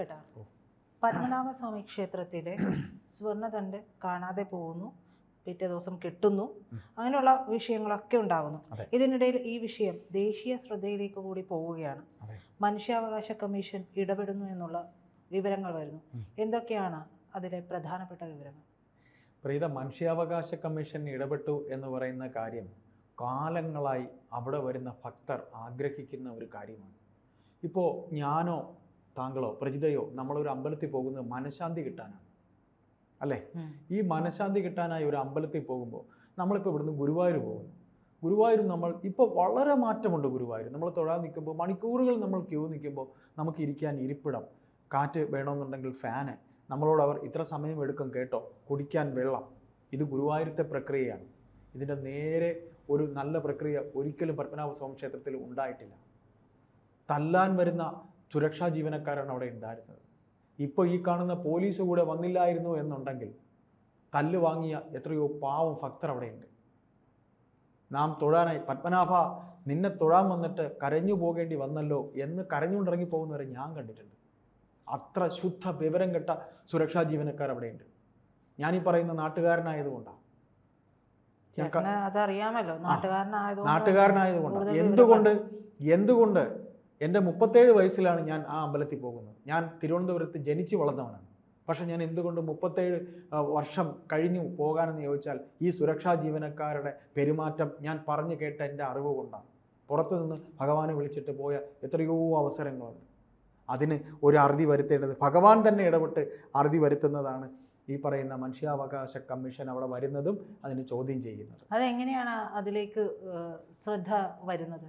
പ്രജിത്തേട്ടാ പത്മനാഭസ്വാമി ക്ഷേത്രത്തിലെ സ്വർണതണ്ട് കാണാതെ പോകുന്നു. പിറ്റേ ദിവസം കിട്ടുന്നു. അങ്ങനെയുള്ള വിഷയങ്ങളൊക്കെ ഉണ്ടാകുന്നു ഇതിനിടയിൽ ഈ വിഷയം ദേശീയ ശ്രദ്ധയിലേക്ക് കൂടി പോവുകയാണ്. മനുഷ്യാവകാശ കമ്മീഷൻ ഇടപെടുന്നു എന്നുള്ള വിവരങ്ങൾ വരുന്നു. എന്തൊക്കെയാണ് അതിലെ പ്രധാനപ്പെട്ട വിവരങ്ങൾ? പ്രീത മനുഷ്യാവകാശ കമ്മീഷൻ ഇടപെട്ടു എന്ന് പറയുന്ന കാര്യം കാലങ്ങളായി അവിടെ വരുന്ന ഭക്തർ ആഗ്രഹിക്കുന്ന ഒരു കാര്യമാണ്. ഇപ്പോൾ ഞാനോ താങ്കളോ പ്രജിതയോ നമ്മളൊരു അമ്പലത്തിൽ പോകുന്നത് മനഃശാന്തി കിട്ടാനാണ്. അല്ലേ? ഈ മനഃശാന്തി കിട്ടാനായി ഒരു അമ്പലത്തിൽ പോകുമ്പോൾ നമ്മളിപ്പോൾ ഇവിടുന്ന് ഗുരുവായൂർ പോകുന്നു. ഗുരുവായൂർ നമ്മൾ ഇപ്പോൾ വളരെ മാറ്റമുണ്ട് ഗുരുവായൂർ. നമ്മൾ തൊഴാൻ നിൽക്കുമ്പോൾ മണിക്കൂറുകൾ നമ്മൾ ക്യൂ നിൽക്കുമ്പോൾ നമുക്ക് ഇരിക്കാൻ ഇരിപ്പിടം. കാറ്റ് വേണമെന്നുണ്ടെങ്കിൽ ഫാന് നമ്മളോട് അവർ ഇത്ര സമയം എടുക്കും കേട്ടോ കുടിക്കാൻ വെള്ളം. ഇത് ഗുരുവായൂരത്തെ പ്രക്രിയയാണ്. ഇതിന്റെ നേരെ ഒരു നല്ല പ്രക്രിയ ഒരിക്കലും പത്മനാഭ സ്വാമി ക്ഷേത്രത്തിൽ ഉണ്ടായിട്ടില്ല. തല്ലാൻ വരുന്ന സുരക്ഷാ ജീവനക്കാരാണ് അവിടെ ഉണ്ടായിരുന്നത്. ഇപ്പോൾ ഈ കാണുന്ന പോലീസ് കൂടെ വന്നില്ലായിരുന്നു എന്നുണ്ടെങ്കിൽ കല്ല് വാങ്ങിയ എത്രയോ പാവം ഭക്തർ അവിടെയുണ്ട് നാം തൊഴാനായി പത്മനാഭ നിന്നെ തൊഴാൻ വന്നിട്ട് കരഞ്ഞു പോകേണ്ടി വന്നല്ലോ എന്ന് കരഞ്ഞുകൊണ്ടിറങ്ങി പോകുന്നവരെ ഞാൻ കണ്ടിട്ടുണ്ട്. അത്ര ശുദ്ധ വിവരം കെട്ട സുരക്ഷാ ജീവനക്കാർ അവിടെയുണ്ട് ഞാനീ പറയുന്ന നാട്ടുകാരനായതുകൊണ്ടാണ് അതറിയാമല്ലോ. നാട്ടുകാരനായതുകൊണ്ട് എന്തുകൊണ്ട്? എന്തുകൊണ്ട്? എന്റെ മുപ്പത്തേഴ് വയസ്സിലാണ് ഞാൻ ആ അമ്പലത്തിൽ പോകുന്നത്. ഞാൻ തിരുവനന്തപുരത്ത് ജനിച്ചു വളർന്നവനാണ്. പക്ഷേ ഞാൻ എന്തുകൊണ്ട് മുപ്പത്തേഴ് വർഷം കഴിഞ്ഞു പോകാനെന്ന് ചോദിച്ചാൽ ഈ സുരക്ഷാ ജീവനക്കാരുടെ പെരുമാറ്റം ഞാൻ പറഞ്ഞു കേട്ട എന്റെ അറിവ് കൊണ്ടാണ്. പുറത്തു നിന്ന് ഭഗവാനെ വിളിച്ചിട്ട് പോയ എത്രയോ അവസരങ്ങളുണ്ട്. അതിന് ഒരു അറുതി വരുത്തേണ്ടത് ഭഗവാൻ തന്നെ ഇടപെട്ട് അറുതി വരുത്തുന്നതാണ് ഈ പറയുന്ന മനുഷ്യാവകാശ കമ്മീഷൻ അവിടെ വരുന്നതും അതിന് ചോദ്യം ചെയ്യുന്നത്. അതെങ്ങനെയാണ് അതിലേക്ക് ശ്രദ്ധ വരുന്നത്?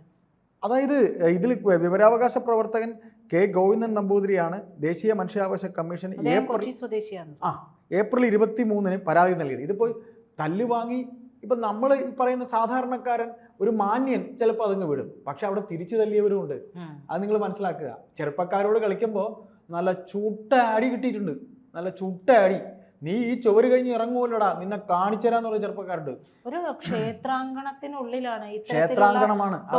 അതായത് ഇതിൽ വിവരാവകാശ പ്രവർത്തകൻ കെ ഗോവിന്ദൻ നമ്പൂതിരിയാണ് ദേശീയ മനുഷ്യാവകാശ കമ്മീഷൻ ഏപ്രിൽ ആ ഏപ്രിൽ ഇരുപത്തി മൂന്നിന് പരാതി നൽകിയത്. ഇതിപ്പോൾ തല്ല് വാങ്ങി ഇപ്പം നമ്മൾ പറയുന്ന സാധാരണക്കാരൻ ഒരു മാന്യൻ ചിലപ്പോൾ അതങ്ങ് വിടും. പക്ഷെ അവിടെ തിരിച്ചു തല്ലിയവരും ഉണ്ട് അത് നിങ്ങൾ മനസ്സിലാക്കുക. ചെറുപ്പക്കാരോട് കളിക്കുമ്പോൾ നല്ല ചുട്ട അടി കിട്ടിയിട്ടുണ്ട്. നല്ല ചുട്ട അടി. നീ ഈ ചുവര് കഴിഞ്ഞ് ഇറങ്ങുമല്ലോടാ നിന്നെ കാണിച്ചു പറഞ്ഞ ചെറുപ്പക്കാരുണ്ട്. ഒരു ക്ഷേത്രാങ്കണത്തിനുള്ളിലാണ് ക്ഷേത്രാങ്കണമാണ്. അത്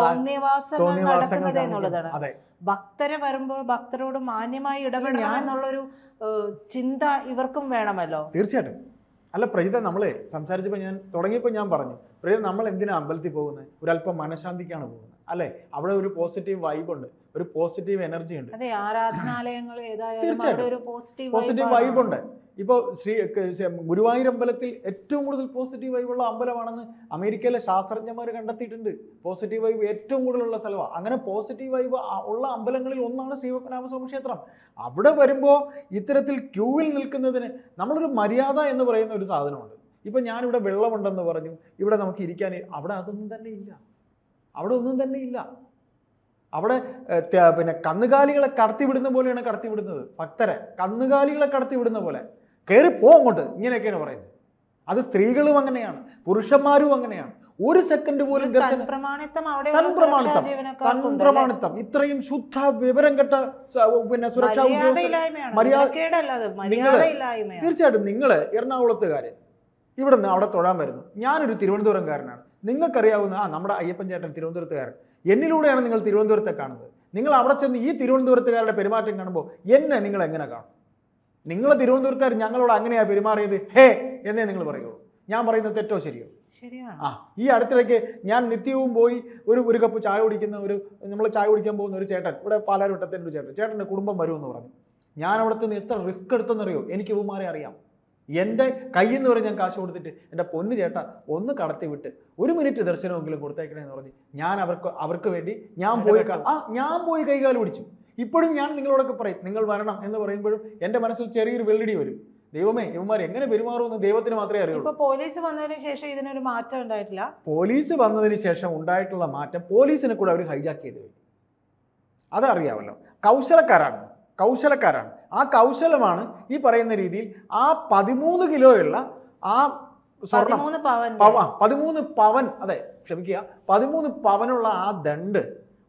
നടക്കുന്നത് ഭക്തരെ വരുമ്പോൾ ഭക്തരോട് മാന്യമായി ഇടപെടണം എന്നുള്ളൊരു ചിന്ത ഇവർക്കും വേണമല്ലോ? തീർച്ചയായിട്ടും. അല്ല പ്രജിത നമ്മളെ സംസാരിച്ചപ്പോൾ ഞാൻ തുടങ്ങിയപ്പോൾ ഞാൻ പറഞ്ഞു പ്രജിത നമ്മൾ എന്തിനാ അമ്പലത്തിൽ പോകുന്നത്? ഒരല്പം മനഃശാന്തിക്കാണ് പോകുന്നത്. അല്ലേ? അവിടെ ഒരു പോസിറ്റീവ് വൈബ് ഉണ്ട്. ഒരു പോസിറ്റീവ് എനർജി ഉണ്ട്. ആരാധനാലയങ്ങൾ തീർച്ചയായിട്ടും. പോസിറ്റീവ് വൈബ് ഉണ്ട്. ഇപ്പോൾ ശ്രീ ഗുരുവായൂർ അമ്പലത്തിൽ ഏറ്റവും കൂടുതൽ പോസിറ്റീവ് വൈബുള്ള അമ്പലമാണെന്ന് അമേരിക്കയിലെ ശാസ്ത്രജ്ഞന്മാർ കണ്ടെത്തിയിട്ടുണ്ട്. പോസിറ്റീവ് വൈബ് ഏറ്റവും കൂടുതലുള്ള സ്ഥലമാണ് അങ്ങനെ പോസിറ്റീവ് വൈബ് ഉള്ള അമ്പലങ്ങളിൽ ഒന്നാണ് ശ്രീപത്മനാഭസ്വാമി ക്ഷേത്രം അവിടെ വരുമ്പോൾ ഇത്തരത്തിൽ ക്യൂവിൽ നിൽക്കുന്നതിന് നമ്മളൊരു മര്യാദ എന്ന് പറയുന്ന ഒരു സാധനമുണ്ട്. ഇപ്പം ഞാനിവിടെ വെള്ളമുണ്ടെന്ന് പറഞ്ഞു. ഇവിടെ നമുക്ക് ഇരിക്കാൻ അവിടെ അതൊന്നും തന്നെ ഇല്ല. അവിടെ ഒന്നും തന്നെ ഇല്ല. അവിടെ പിന്നെ കന്നുകാലികളെ കടത്തിവിടുന്ന പോലെയാണ് കടത്തിവിടുന്നത്. ഭക്തരെ കന്നുകാലികളെ കടത്തിവിടുന്ന പോലെ. കയറി പോ അങ്ങോട്ട്. ഇങ്ങനെയൊക്കെയാണ് പറയുന്നത്. അത് സ്ത്രീകളും അങ്ങനെയാണ്. പുരുഷന്മാരും അങ്ങനെയാണ്. ഒരു സെക്കൻഡ് പോലും തൻപ്രമാണിത്തം ജീവനക്കാർക്കുണ്ട് ഇത്രയും ശുദ്ധ വിവരം കെട്ട പിന്നെ സുരക്ഷാ തീർച്ചയായിട്ടും നിങ്ങൾ എറണാകുളത്തുകാര്. ഇവിടെ നിന്ന് അവിടെ തൊഴാൻ വരുന്നു. ഞാനൊരു തിരുവനന്തപുരംകാരനാണ്. നിങ്ങൾക്കറിയാവുന്ന ആ നമ്മുടെ അയ്യപ്പൻ ചേട്ടൻ തിരുവനന്തപുരത്തുകാരൻ. എന്നിലൂടെയാണ് നിങ്ങൾ തിരുവനന്തപുരത്തെ കാണുന്നത്. നിങ്ങൾ അവിടെ ചെന്ന് ഈ തിരുവനന്തപുരത്തുകാരുടെ പെരുമാറ്റം കാണുമ്പോൾ എന്നെ നിങ്ങൾ എങ്ങനെ കാണും? നിങ്ങൾ തിരുവനന്തപുരത്തുകാർ ഞങ്ങളോട് അങ്ങനെയാണ് പെരുമാറിയത്? ഹേ എന്നേ നിങ്ങൾ പറയുള്ളൂ. ഞാൻ പറയുന്നത് തെറ്റോ ശരിയോ? ശരിയാണ്. ആ ഈ അടുത്തിടയ്ക്ക് ഞാൻ നിത്യവും പോയി ഒരു ഒരു കപ്പ് ചായ കുടിക്കുന്ന ഒരു നമ്മൾ ചായ കുടിക്കാൻ പോകുന്ന ഒരു ചേട്ടൻ ഇവിടെ പാലാരിവട്ടത്തിന്റെ ഒരു ചേട്ടൻ ചേട്ടന്റെ കുടുംബം വരുമെന്ന് പറഞ്ഞു. ഞാൻ അവിടുത്തെ നിന്ന് എത്ര റിസ്ക് എടുത്തെന്നറിയോ? എനിക്ക് ഇവന്മാരെ അറിയാം. എന്റെ കയ്യിൽ നിന്ന് പറഞ്ഞ് ഞാൻ കാശ് കൊടുത്തിട്ട് എന്റെ പൊന്ന് ചേട്ടാ ഒന്ന് കടത്തി വിട്ട് ഒരു മിനിറ്റ് ദർശനമെങ്കിലും കൊടുത്തേക്കണേ എന്ന് പറഞ്ഞ് ഞാൻ അവർക്ക് അവർക്ക് വേണ്ടി ഞാൻ പോയി ആ ഞാൻ പോയി കൈകാൽ പിടിച്ചു. ഇപ്പോഴും ഞാൻ നിങ്ങളോടൊക്കെ പറയും നിങ്ങൾ വരണം എന്ന് പറയുമ്പോഴും എന്റെ മനസ്സിൽ ചെറിയൊരു വെള്ളിടി വരും. ദൈവമേ ഇവന്മാർ എങ്ങനെ പെരുമാറുമെന്ന് ദൈവത്തിന് മാത്രമേ അറിയുള്ളൂ. പോലീസ് വന്നതിന് ശേഷം ഇതിനൊരു മാറ്റം ഉണ്ടായിട്ടില്ല? പോലീസ് വന്നതിന് ശേഷം ഉണ്ടായിട്ടുള്ള മാറ്റം പോലീസിനെ കൂടെ അവർ ഹൈജാക്ക് ചെയ്ത് അതറിയാമല്ലോ. കൗശലക്കാരാണ്. കൗശലക്കാരാണ്. ആ കൗശലമാണ് ഈ പറയുന്ന രീതിയിൽ ആ പതിമൂന്ന് കിലോയുള്ള ആ സ്വർണം പതിമൂന്ന് പവൻ അതെ ക്ഷമിക്കുക പതിമൂന്ന് പവനുള്ള ആ ദണ്ട്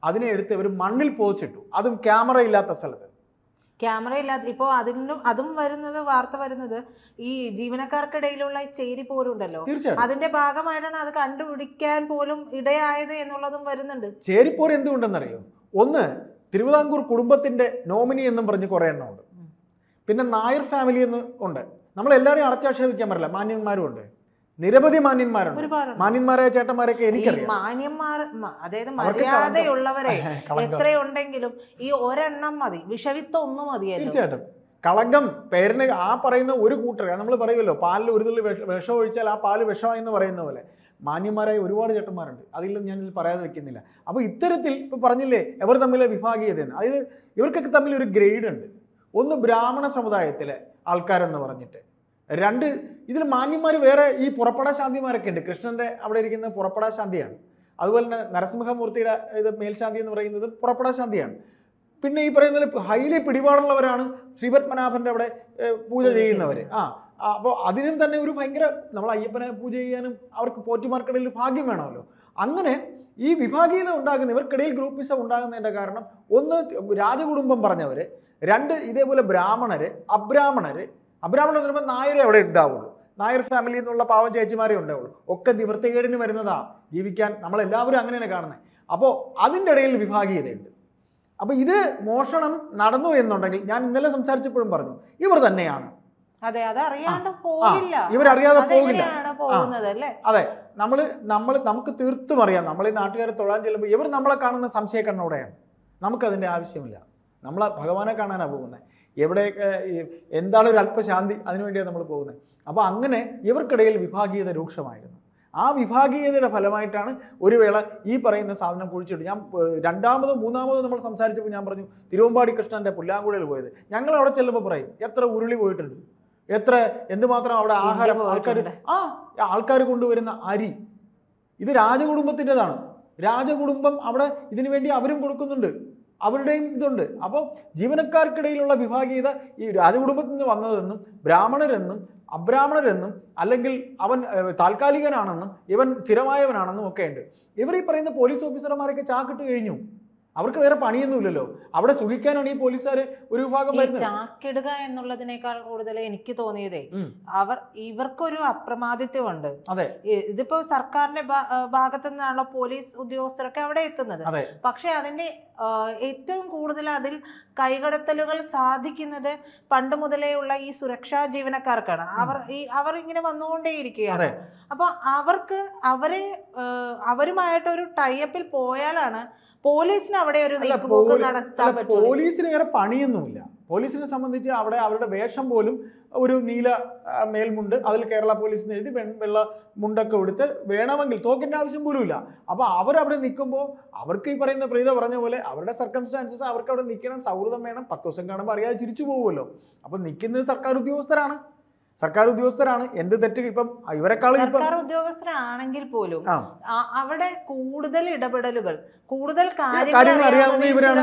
അതിനെ എടുത്ത് ഇവർ മണ്ണിൽ പോച്ചിട്ടു അതും ക്യാമറ ഇല്ലാത്ത സ്ഥലത്ത്. ക്യാമറ ഇല്ലാത്ത ഇപ്പോൾ അതിനും അതും വരുന്നത് വാർത്ത വരുന്നത് ഈ ജീവനക്കാർക്കിടയിലുള്ള ചേരി പോലും ഉണ്ടല്ലോ. തീർച്ചയായിട്ടും. അതിന്റെ ഭാഗമായിട്ടാണ് അത് കണ്ടുപിടിക്കാൻ പോലും ഇടയായത് എന്നുള്ളതും വരുന്നുണ്ട്. ചേരിപ്പോർ എന്തുകൊണ്ടെന്നറിയോ? ഒന്ന് തിരുവിതാംകൂർ കുടുംബത്തിന്റെ നോമിനി എന്നും പറഞ്ഞ് കുറേ എണ്ണം ഉണ്ട്. പിന്നെ നായർ ഫാമിലി എന്ന് ഉണ്ട്. നമ്മൾ എല്ലാവരെയും അടച്ചാക്ഷേപിക്കാൻ പറ്റില്ല. മാന്യന്മാരും ഉണ്ട്. നിരവധി മാന്യന്മാരുണ്ട്. മാന്യന്മാരായ ചേട്ടന്മാരൊക്കെ ഈ എനിക്കറിയാം. മാന്യന്മാർ അതായത് മര്യാദയുള്ളവരെ എത്രയുണ്ടെങ്കിലും ഈ ഒരെണ്ണം മതി. വിഷവിത്ത ഒന്ന് മതിയല്ലോ. തീർച്ചയായിട്ടും. കളങ്കം പേരിന് ആ പറയുന്ന ഒരു കൂട്ടർ നമ്മൾ പറയുമല്ലോ പാലിൽ ഒരു തുള്ളി വിഷം ഒഴിച്ചാൽ ആ പാൽ വിഷമായി എന്ന് പറയുന്ന പോലെ. മാന്യന്മാരായ ഒരുപാട് ചേട്ടന്മാരുണ്ട്. അതിലും ഞാൻ പറയാതെ വെക്കുന്നില്ല. അപ്പോൾ ഇത്തരത്തിൽ ഇപ്പൊ പറഞ്ഞില്ലേ ഇവർ തമ്മിലെ വിഭാഗീയതയെന്ന്. അതായത് ഇവർക്കൊക്കെ തമ്മിൽ ഒരു ഗ്രേഡ് ഉണ്ട്. ഒന്ന് ബ്രാഹ്മണ സമുദായത്തിലെ ആൾക്കാരെന്ന് പറഞ്ഞിട്ട്. രണ്ട് ഇതിൽ മാന്യന്മാർ വേറെ ഈ പുറപ്പെടാ ശാന്തിമാരൊക്കെ ഉണ്ട്. കൃഷ്ണന്റെ അവിടെ ഇരിക്കുന്ന പുറപ്പെടാ ശാന്തിയാണ്. അതുപോലെ തന്നെ നരസിംഹമൂർത്തിയുടെ ഇത് മേൽശാന്തി എന്ന് പറയുന്നത് പുറപ്പെടാ ശാന്തിയാണ്. പിന്നെ ഈ പറയുന്ന ഹൈലി പിടിപാടുള്ളവരാണ് ശ്രീപത്മനാഭന്റെ അവിടെ പൂജ ചെയ്യുന്നവർ ആ അപ്പോൾ അതിനും തന്നെ ഒരു ഭയങ്കര നമ്മൾ അയ്യപ്പനെ പൂജ ചെയ്യാനും അവർക്ക് പോറ്റിമാർക്കിടയിൽ ഭാഗ്യം വേണമല്ലോ. അങ്ങനെ ഈ വിഭാഗീയത ഉണ്ടാകുന്ന ഇവർക്കിടയിൽ ഗ്രൂപ്പിസം ഉണ്ടാകുന്നതിന്റെ കാരണം ഒന്ന് രാജകുടുംബം പറഞ്ഞവര് രണ്ട് ഇതേപോലെ ബ്രാഹ്മണര് അബ്രാഹ്മണര്. അബ്രാഹ്മണർ എന്ന് പറയുമ്പോൾ നായരെ അവിടെ ഉണ്ടാവുള്ളൂ. നായർ ഫാമിലി എന്നുള്ള പാവം ചേച്ചിമാരെ ഉണ്ടാവുള്ളൂ. ഒക്കെ നിവൃത്തികേടിന് വരുന്നതാ ജീവിക്കാൻ നമ്മളെല്ലാവരും അങ്ങനെ തന്നെ കാണുന്നത് അപ്പോൾ അതിന്റെ ഇടയിൽ വിഭാഗീയതയുണ്ട്. അപ്പോൾ ഇത് മോഷണം നടന്നു എന്നുണ്ടെങ്കിൽ ഞാൻ ഇന്നലെ സംസാരിച്ചപ്പോഴും പറഞ്ഞു ഇവർ തന്നെയാണ്. അതെ പോകില്ല ഇവരറിയാതെ പോകില്ല അതെ നമ്മൾ നമ്മൾ നമുക്ക് തീർത്തും അറിയാം നമ്മൾ ഈ നാട്ടുകാരെ തൊഴാൻ ചെല്ലുമ്പോൾ ഇവർ നമ്മളെ കാണുന്ന സംശയക്കണ്ണോടെയാണ്. നമുക്ക് നമുക്കതിന്റെ ആവശ്യമില്ല. നമ്മൾ ഭഗവാനെ കാണാനാണ് പോകുന്നത് എവിടെയൊക്കെ എന്താണ് ഒരു അല്പശാന്തി അതിനുവേണ്ടിയാണ് നമ്മൾ പോകുന്നത് അപ്പോൾ അങ്ങനെ ഇവർക്കിടയിൽ വിഭാഗീയത രൂക്ഷമായിരുന്നു. ആ വിഭാഗീയതയുടെ ഫലമായിട്ടാണ് ഒരു വേള ഈ പറയുന്ന സാധനം കുഴിച്ചിട്ട് ഞാൻ രണ്ടാമതും മൂന്നാമതും നമ്മൾ സംസാരിച്ചപ്പോൾ ഞാൻ പറഞ്ഞു തിരുവമ്പാടി കൃഷ്ണന്റെ പുല്ലാങ്കുഴയിൽ പോയത്. ഞങ്ങൾ അവിടെ ചെല്ലുമ്പോൾ പറയും എത്ര ഉരുളി പോയിട്ടുണ്ട്. എത്ര എന്തുമാത്രം അവിടെ ആഹാരം ആൾക്കാർ ആ ആൾക്കാർ കൊണ്ടുവരുന്ന അരി. ഇത് രാജകുടുംബത്തിന്റെതാണ്. രാജകുടുംബം അവിടെ ഇതിനു വേണ്ടി അവരും കൊടുക്കുന്നുണ്ട്. അവരുടെയും ഇതുണ്ട്. അപ്പോൾ ജീവനക്കാർക്കിടയിലുള്ള വിഭാഗീയത ഈ രാജകുടുംബത്തിൽ നിന്ന് വന്നതെന്നും ബ്രാഹ്മണരെന്നും അബ്രാഹ്മണരെന്നും അല്ലെങ്കിൽ അവൻ താൽക്കാലികനാണെന്നും ഇവൻ സ്ഥിരമായവനാണെന്നും ഒക്കെ ഉണ്ട്. ഇവർ ഈ പറയുന്ന പോലീസ് ഓഫീസർമാരൊക്കെ ചാക്കിട്ട് കഴിഞ്ഞു. അവർക്ക് വേറെ പണിയൊന്നുമില്ലല്ലോ. അവിടെ സുഖിക്കാനാണ് ഈ പോലീസുകാർ ഒരു വിഭാഗം ചാക്കിടുക എന്നുള്ളതിനേക്കാൾ കൂടുതൽ എനിക്ക് തോന്നിയതേ അവർ ഇവർക്കൊരു അപ്രമാദിത്വമുണ്ട്. അതെ. ഇതിപ്പോ സർക്കാരിന്റെ ഭാഗത്തു നിന്നാണല്ലോ പോലീസ് ഉദ്യോഗസ്ഥരൊക്കെ അവിടെ എത്തുന്നത്. പക്ഷെ അതിന്റെ ഏറ്റവും കൂടുതൽ അതിൽ കൈകടത്തലുകൾ സാധിക്കുന്നത് പണ്ട് മുതലേ ഉള്ള ഈ സുരക്ഷാ ജീവനക്കാർക്കാണ്. അവർ ഈ അവർ ഇങ്ങനെ വന്നുകൊണ്ടേയിരിക്കുകയാണ്. അതെ. അപ്പൊ അവർക്ക് അവരെ അവരുമായിട്ടൊരു ടൈ ടൈപ്പിൽ പോയാലാണ് പോലീസിന് അവിടെ ഒരു നീക്കുപോക്ക് നടത്താൻ പോലീസിന് വേറെ പണിയൊന്നുമില്ല. പോലീസിനെ സംബന്ധിച്ച് അവിടെ അവരുടെ വേഷം പോലും ഒരു നീല മേൽമുണ്ട് അതിൽ കേരള പോലീസ് എന്ന് എഴുതി വെൺ- വെള്ള മുണ്ടൊക്കെ എടുത്ത് വേണമെങ്കിൽ തോക്കിന്റെ ആവശ്യം പോലും ഇല്ല അപ്പൊ അവരവിടെ നിൽക്കുമ്പോൾ അവർക്ക് ഈ പറയുന്ന പ്രീത പറഞ്ഞ പോലെ അവരുടെ സർക്കംസ്റ്റാൻസസ് അവർക്ക് അവിടെ നിൽക്കണം സൗഹൃദം വേണം പത്ത് ദിവസം കാണുമ്പോൾ അറിയാതെ ചിരിച്ചു പോകുമല്ലോ അപ്പോൾ നിൽക്കുന്നത് സർക്കാർ ഉദ്യോഗസ്ഥരാണ്. സർക്കാർ ഉദ്യോഗസ്ഥരാണ്. എന്ത് തെറ്റ് ഇപ്പം ഇവരെക്കാളും സർക്കാർ ഉദ്യോഗസ്ഥരാണെങ്കിൽ പോലും അവിടെ കൂടുതൽ ഇടപെടലുകൾ കൂടുതൽ കാര്യങ്ങൾ അറിയാവുന്ന ഇവരാണ്.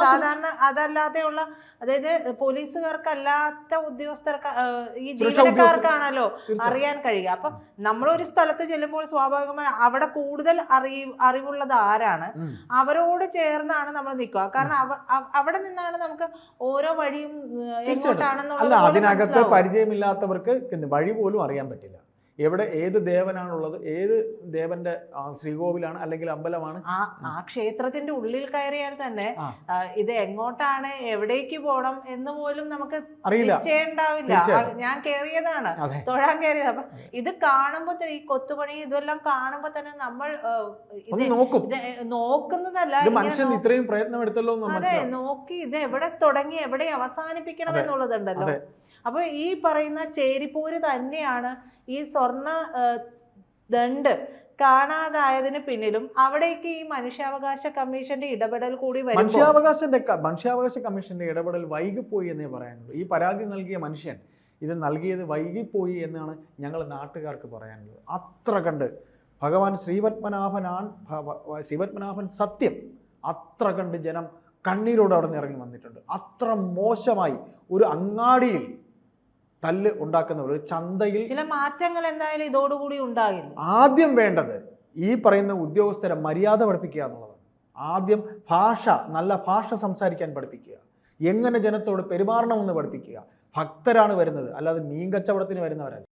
സാധാരണ അതല്ലാതെയുള്ള അതായത് പോലീസുകാർക്കല്ലാത്ത ഉദ്യോഗസ്ഥർക്ക് ഈ ജീവനക്കാർക്കാണല്ലോ അറിയാൻ കഴിയുക. അപ്പൊ നമ്മളൊരു സ്ഥലത്ത് ചെല്ലുമ്പോൾ സ്വാഭാവികമായി അവിടെ കൂടുതൽ അറിയ അറിവുള്ളത് ആരാണ്? അവരോട് ചേർന്നാണ് നമ്മൾ നിൽക്കുക. കാരണം അവ- അവ- അവിടെ നിന്നാണ് നമുക്ക് ഓരോ വഴിയും പോലും അതിനകത്ത് മനസ്സിലാവും. പിന്നെ വഴി പോലും അറിയാൻ പറ്റില്ല. എവിടെ ഏത് ദേവനാണുള്ളത് ഏത് ദേവന്റെ ശ്രീകോവിലാണ് അല്ലെങ്കിൽ അമ്പലമാണ്? ആ ക്ഷേത്രത്തിന്റെ ഉള്ളിൽ കയറിയാൽ തന്നെ ഇത് എങ്ങോട്ടാണ് എവിടേക്ക് പോകണം എന്ന് പോലും നമുക്ക് അറിയില്ല. ഞാൻ കയറിയതാണ് തൊഴാൻ കയറിയത്. അപ്പൊ ഇത് കാണുമ്പോ ഈ കൊത്തുപണി ഇതെല്ലാം കാണുമ്പോ തന്നെ നമ്മൾ നോക്കുന്നതല്ല മനുഷ്യൻ ഇത്രയും പ്രയത്നം എടുത്തല്ലോ അതെ നോക്കി ഇത് എവിടെ തുടങ്ങി എവിടെ അവസാനിപ്പിക്കണം. എന്നുള്ളതുണ്ടല്ലോ. അപ്പൊ ഈ പറയുന്ന ചേരിപ്പോര് തന്നെയാണ് ഈ സ്വർണ ദണ്ട് കാണാതായതിന് പിന്നിലും അവിടേക്ക് ഈ മനുഷ്യാവകാശ കമ്മീഷന്റെ ഇടപെടൽ കൂടി മനുഷ്യാവകാശന്റെ മനുഷ്യാവകാശ കമ്മീഷന്റെ ഇടപെടൽ വൈകിപ്പോയി എന്നേ പറയാനുള്ളൂ. ഈ പരാതി നൽകിയ മനുഷ്യൻ ഇത് നൽകിയത് വൈകിപ്പോയി എന്നാണ് ഞങ്ങൾ നാട്ടുകാർക്ക് പറയാനുള്ളത്. അത്ര കണ്ട് ഭഗവാൻ ഭ- ശ്രീപത്മനാഭൻ സത്യം അത്ര കണ്ട് ജനം കണ്ണീരോട് അവിടെ നിന്ന് ഇറങ്ങി വന്നിട്ടുണ്ട്. അത്ര മോശമായി ഒരു അങ്ങാടിയിൽ തല്ല് ഉണ്ടാക്കുന്ന ഒരു ചന്തയിൽ ചില മാറ്റങ്ങൾ എന്തായാലും ഇതോടുകൂടി ഉണ്ടാകില്ല. ആദ്യം വേണ്ടത് ഈ പറയുന്ന ഉദ്യോഗസ്ഥരെ മര്യാദ പഠിപ്പിക്കുക എന്നുള്ളതാണ്. ആദ്യം ഭാഷ നല്ല ഭാഷ സംസാരിക്കാൻ പഠിപ്പിക്കുക. എങ്ങനെ ജനത്തോട് പെരുമാറണമെന്ന് പഠിപ്പിക്കുക. ഭക്തരാണ് വരുന്നത്. അല്ലാതെ മീൻ കച്ചവടത്തിന് വരുന്നവരല്ല.